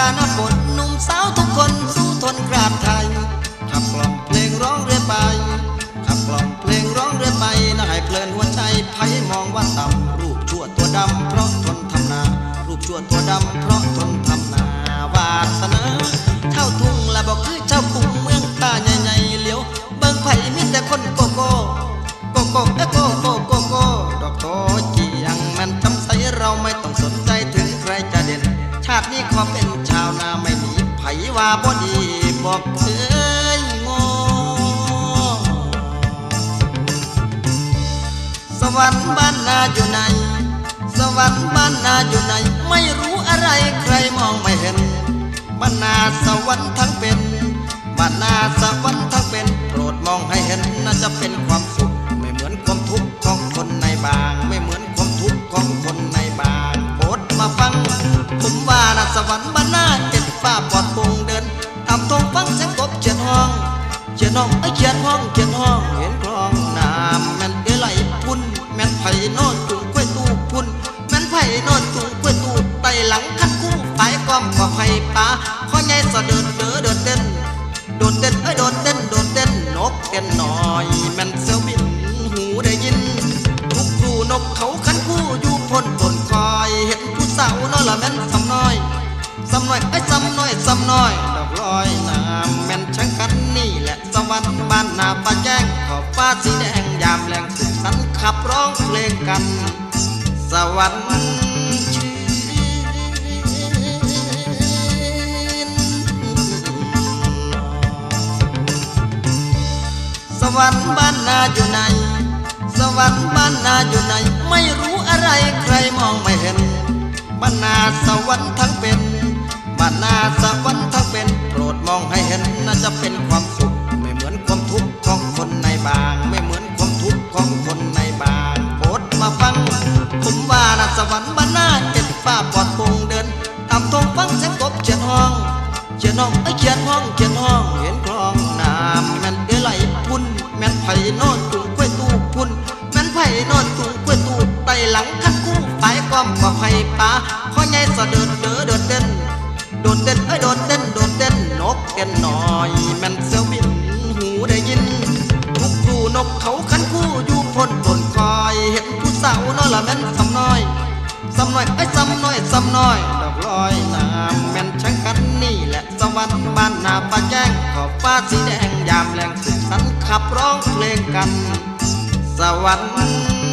ราหน้าฝนหนุ่มสาวทุกคนสู้ทนกราบไทยขับกล่อมเพลงร้องเรื่อยไปขับกล่อมเพลงร้องเรื่อยไปน่าให้เพลินหัวใจไพ่มองว่าต่ำรูปชั่วตัวดำเพราะทนทำนา รูปชั่วตัวดำเพราะทนทำนาวาสนาเท่าทุ่งละบอกคือเจ้ากรุงเมืองตาใหญ่ๆเลี้ยวเบิ่งไผ่มีแต่คนโกโก้โกโก้เอโกโก้โกโก้ดอกโตเจียงแมันจำใสเราไม่ต้องสนใจถึง ตินี้ขอเป็นชาวนาไม่หนีไผว่าบ่ดีบอกเคยงอสวรรค์บ้านนาอยู่ไหน สวรรค์บ้านนาอยู่ไหน ไม่รู้อะไรใครมองไม่เห็นบ้านนาสวรรค์ทั้ง น้องไอ้เขียนห้องเขียนห้องเห็นคลองน้ำแม่นเอไหลพุ่นแม่นไผ่โนอนจุงกล้วยตู้พุ่นแม่นไผ่โนอนจุงกล้วยตู้ไต่หลังคันคู่ฝ่ายกอมก็ไผ่ป่าข้อใหญ่สะเดินเด้อเดินเต้นโดดเต้นเอ้ยโดดเต้นโดดเต้นนกเต้นหน่อยแม่นเสือบินหูได้ยินทุกครูนกเขาคันคู่อยู่พ้นต้นคอยเห็นผู้สาวน้อยละแม่นสำน้อยสำน้อยไอ้สำน้อยสำน้อย แหละสวรรค์บ้านนาปะแจ้งขอบฟ้าสีแดงยามแรงสุขสันขับร้องเพลงกัน สวรรค์ชื่นสวรรค์บ้านนาอยู่ไหน สวรรค์บ้านนาอยู่ไหน ไม่รู้อะไรใครมองไม่เห็นบ้านนาสวรรค์ทั้ง ว่านะสวรรค์บ้านนาเจ็ดฟ้าปลอดปงเดินตามทงฟังเสียงกบเขียนห้องเขียนห้องไอ้เขียนห้องเขียนห้องเห็นคลองน้ำแม่นเอไหลพุ่นแม่นไผ่นอนจุงกล้วยตู้พุ่นแม่นไผ่นอนจุงกล้วยตู้ไตหลังคันคู่ฝ่ายกอมก็ไผ่ป่าข้อใหญ่สะเดินเด้อเดินเต้นโดดเต้นเอ้โดดเต้นโดดเต้นนกเต้นหน่อยแม่นเสือบินหูได้ยินทุกคู่นกเขาคันคู่อยู่พ้นต้นคอยเห็นผู้สาวนอยละแม่นสำน้อย สำน้อยไอ้ยสำน้อยสำน้อย ดอกลอยน้ำแม่นช่างกันนี่แหละสวรรค์บ้านนาปะแจ้งขอบฟ้าสีแดงยามแรงสุดสันขับร้องเพลงกัน สวรรค์